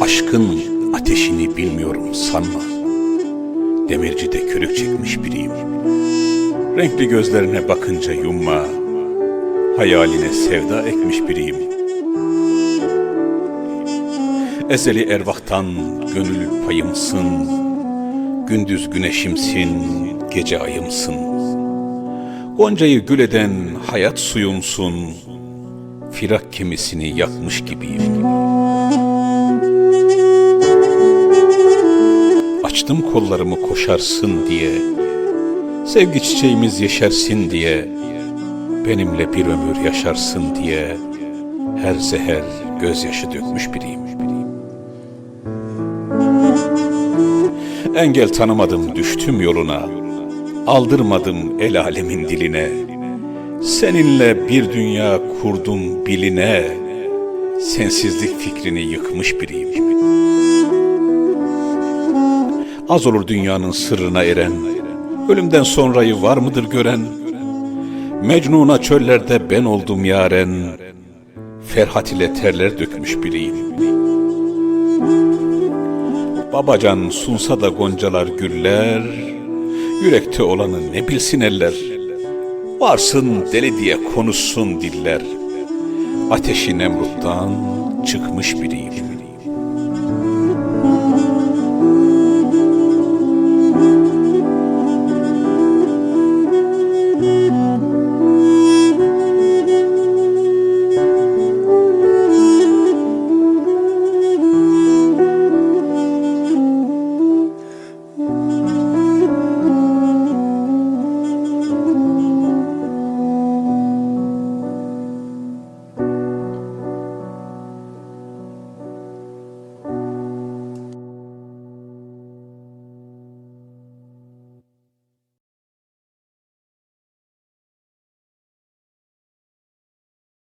aşkın ateşini bilmiyorum sanma. Demircide körük çekmiş biriyim. Renkli gözlerine bakınca yumma. Hayaline sevda ekmiş biriyim. Ezeli ervahtan gönül payımsın. Gündüz güneşimsin, gece ayımsın. Goncayı gül eden hayat suyumsun. Firak kemisini yakmış gibiyim. Açtım kollarımı koşarsın diye. Sevgi çiçeğimiz yeşersin diye. Benimle bir ömür yaşarsın diye. Her seher gözyaşı dökmüş biriyim. Engel tanımadım düştüm yoluna. Aldırmadım el alemin diline. Seninle bir dünya kurdum biline. Sensizlik fikrini yıkmış biriyim. Az olur dünyanın sırrına eren, ölümden sonrayı var mıdır gören? Mecnun'a çöllerde ben oldum yaren, Ferhat ile terler dökmüş biriyim. Babacan sunsa da goncalar güller, Yürekte olanı ne bilsin eller, Varsın deli diye konuşsun diller, Ateşi Nemrut'tan çıkmış biriyim.